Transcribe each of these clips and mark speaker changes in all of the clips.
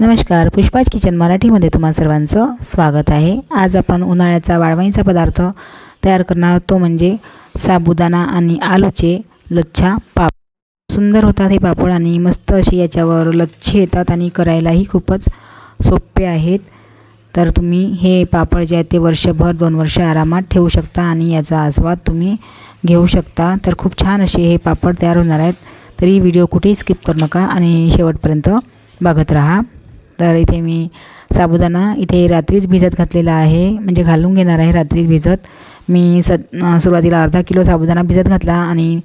Speaker 1: नमस्कार पुष्पाज किचन मराठीमध्ये तुम्हा सर्वांचं स्वागत आहे. आज आपण उन्हाळ्याचा वाळवणीचा पदार्थ तयार करणार तो म्हणजे साबुदाणा आणि आलूचे लच्छा पाप सुंदर होतात हे पापड आणि मस्त असे याच्यावर लच्छे येतात आणि करायलाही खूपच सोपे आहेत. तर तुम्ही हे पापड जे आहेत ते वर्षभर दोन वर्ष आरामात ठेवू शकता आणि याचा आस्वाद तुम्ही घेऊ शकता. तर खूप छान असे हे पापड तयार होणार आहेत. तरी व्हिडिओ कुठेही स्किप करू नका आणि शेवटपर्यंत बघत राहा. तर इथे मी साबुदाणा इथे रात्रीच भिजत घातलेला आहे. म्हणजे घालून घेणार आहे रात्रीच भिजत. मी स सुरुवातीला अर्धा किलो साबुदाणा भिजत घातला आणि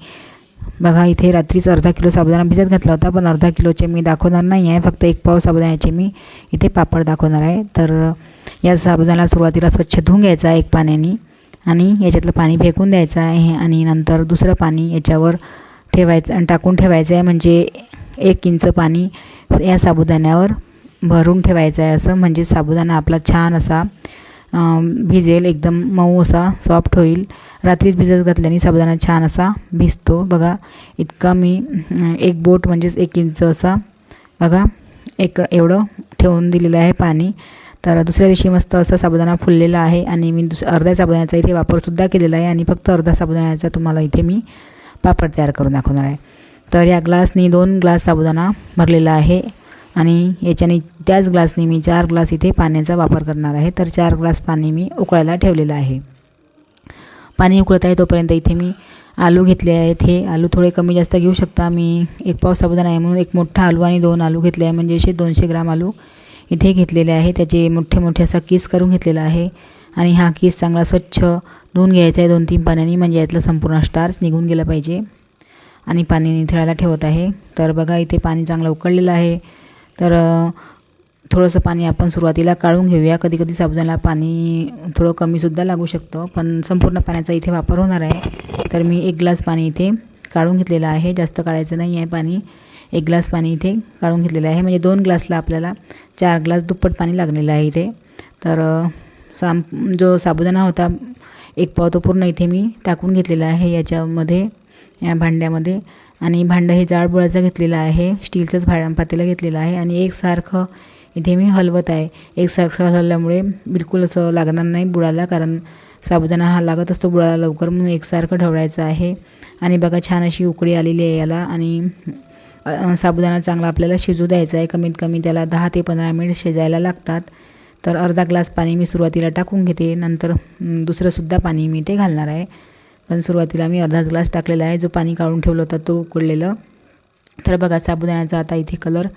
Speaker 1: बघा इथे रात्रीच अर्धा किलो साबुदाणा भिजत घातला होता पण अर्धा किलोचे मी दाखवणार नाही आहे. फक्त एक पाव साबुदाण्याचे मी इथे पापड दाखवणार आहे. तर या साबुदाणा सुरुवातीला स्वच्छ धुवून घ्यायचा आहे एक पाण्याने आणि याच्यातलं पाणी फेकून द्यायचं आहे आणि नंतर दुसरं पाणी याच्यावर ठेवायचं आणि टाकून ठेवायचं आहे. म्हणजे एक इंच पाणी या साबुदाण्यावर भरून ठेवायचं आहे असं म्हणजे साबुदाणा आपला छान असा भिजेल एकदम मऊ असा सॉफ्ट होईल. रात्रीच भिजत घातल्याने साबुदाणा छान असा भिजतो. बघा इतका मी एक बोट म्हणजेच एक इंच असा बघा एक एवढं ठेवून दिलेलं आहे पाणी. तर दुसऱ्या दिवशी मस्त असा साबुदाणा फुललेला आहे आणि मी दुस अर्ध्या साबुदाण्याचा इथे वापरसुद्धा केलेला आहे आणि फक्त अर्धा साबुदाण्याचा तुम्हाला इथे मी पापड तयार करून दाखवणार आहे. तर या ग्लासनी दोन ग्लास साबुदाणा भरलेला आहे. आणि याच्याने त्याच ग्लासने मी चार ग्लास इथे पाण्याचा वापर करणार आहे. तर चार ग्लास पाणी मी उकळायला ठेवलेलं आहे. पाणी उकळत आहे तोपर्यंत इथे मी आलू घेतले आहेत. हे आलू थोडे कमी जास्त घेऊ शकता. मी एक पाव साबुदाणा आहे म्हणून एक मोठा आलू आणि दोन आलू घेतले आहे. म्हणजे असे दोनशे ग्राम आलू इथे घेतलेले आहे. त्याचे मोठे मोठे असा किस करून घेतलेला आहे. आणि हा किस चांगला स्वच्छ धुवून घ्यायचा आहे. दोन तीन पाण्याने म्हणजे यातलं संपूर्ण स्टार्स निघून गेलं पाहिजे. आणि पाणी निथळायला ठेवत आहे. तर बघा इथे पाणी चांगलं उकळलेलं आहे. तर थोडंसं पाणी आपण सुरुवातीला काढून घेऊया. कधी कधी पाणी थोडं कमीसुद्धा लागू शकतं पण संपूर्ण पाण्याचा इथे वापर होणार आहे. तर मी एक ग्लास पाणी इथे काढून घेतलेलं आहे. जास्त काढायचं नाही आहे पाणी. एक ग्लास पाणी इथे काढून घेतलेलं आहे. म्हणजे दोन ग्लासला आपल्याला चार ग्लास दुप्पट पाणी लागलेलं आहे इथे. तर साम जो साबुदाणा होता एक पाव तो पूर्ण इथे मी टाकून घेतलेला आहे याच्यामध्ये या भांड्यामध्ये. आणि भांडं हे जाड बुळाचं घेतलेलं आहे स्टीलचंच भा पातेलं घेतलेलं आहे आणि एकसारखं इथे मी हलवत आहे. एकसारखं हलवल्यामुळे बिलकुल असं लागणार नाही बुडाला कारण साबुदाणा हा लागत असतो बुडाला लवकर म्हणून एकसारखं ढवळायचं आहे. आणि बघा छान अशी उकळी आलेली आहे याला आणि साबुदाणा चांगला आपल्याला शिजू द्यायचा आहे. कमीत कमी त्याला दहा ते पंधरा मिनिट शिजायला लागतात. तर अर्धा ग्लास पाणी मी सुरुवातीला टाकून घेते. नंतर दुसरंसुद्धा पाणी मी ते घालणार आहे. पण सुरुवातीला मी अर्धा ग्लास टाकलेला आहे. जो पाणी काढून ठेवलं होतं तो उकडलेलं तर बघा साबुदाण्याचा आता इथे कलर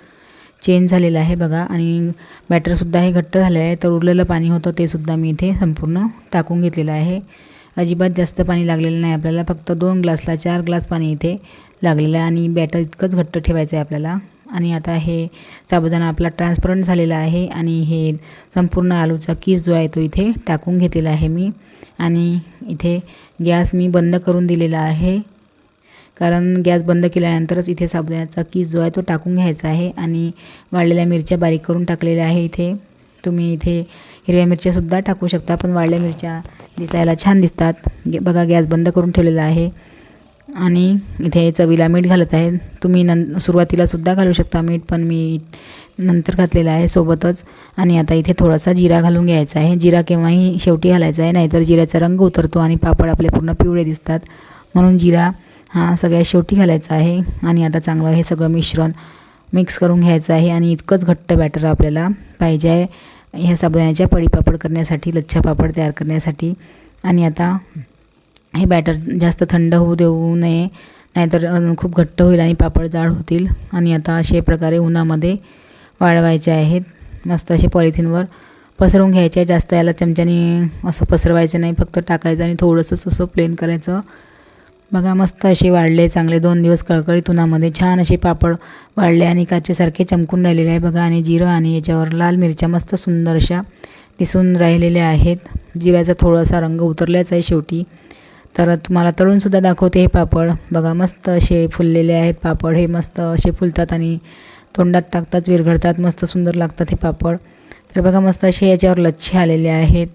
Speaker 1: चेंज झालेला आहे बघा. आणि बॅटरसुद्धा हे घट्ट झालेलं आहे. तर उरलेलं पाणी होतं ते सुद्धा मी इथे संपूर्ण टाकून घेतलेलं आहे. अजिबात जास्त पाणी लागलेलं नाही आपल्याला. फक्त दोन ग्लासला चार ग्लास पाणी इथे लागलेलं आहे. आणि बॅटर इतकंच घट्ट ठेवायचं आहे आपल्याला. आणि आता हे साबुदाणा आपला ट्रान्सपरंट झालेला आहे आणि हे संपूर्ण आलूचा किस जो आहे तो इथे टाकून घेतलेला आहे मी. आणि इथे गॅस मी बंद करून दिलेला आहे. कारण गॅस बंद केल्यानंतरच इथे साबुदाण्याचा किस जो आहे तो टाकून घ्यायचा आहे आणि वाळलेल्या मिरच्या बारीक करून टाकलेल्या आहे इथे. तुम्ही इथे हिरव्या मिरच्यासुद्धा टाकू शकता पण वाळल्या मिरच्या दिसायला छान दिसतात. बघा गॅस बंद करून ठेवलेला आहे. आणि इथे चवीला मीठ घालत आहे. तुम्ही नं सुरुवातीलासुद्धा घालू शकता मीठ पण मी नंतर घातलेलं आहे सोबतच. आणि आता इथे थोडासा जिरा घालून घ्यायचा आहे. जिरा केव्हाही शेवटी घालायचा आहे नाहीतर जिऱ्याचा रंग उतरतो आणि पापड आपले पूर्ण पिवळे दिसतात. म्हणून जिरा हा सगळ्यात शेवटी घालायचा आहे. आणि आता चांगलं हे सगळं मिश्रण मिक्स करून घ्यायचं आहे. आणि इतकंच घट्ट बॅटर आपल्याला पाहिजे आहे. ह्या साबुदाण्याच्या पडीपापड करण्यासाठी लच्छा पापड तयार करण्यासाठी. आणि आता हे बॅटर जास्त थंड होऊ देऊ नये नाहीतर खूप घट्ट होईल आणि पापड जाड होतील. आणि आता असे प्रकारे उन्हामध्ये वाळवायचे आहेत. मस्त असे पॉलिथिनवर पसरवून घ्यायचे जास्त याला चमच्याने असं पसरवायचं नाही. फक्त टाकायचं आणि थोडंसं असं प्लेन करायचं. बघा मस्त असे वाढले चांगले दोन दिवस कळकळीत उन्हामध्ये छान असे पापड वाढले आणि काचेसारखे चमकून राहिलेले आहे. बघा आणि जिरं आणि याच्यावर लाल मिरच्या मस्त सुंदर अशा दिसून राहिलेल्या आहेत. जिऱ्याचा थोडासा रंग उतरल्याच आहे शेवटी. तर तुम्हाला तळूनसुद्धा दाखवते हे पापड. बघा मस्त असे फुललेले आहेत पापड. हे मस्त असे फुलतात आणि तोंडात टाकतात विरघळतात. मस्त सुंदर लागतात हे पापड. तर बघा मस्त असे याच्यावर लच्छे आलेले आहेत.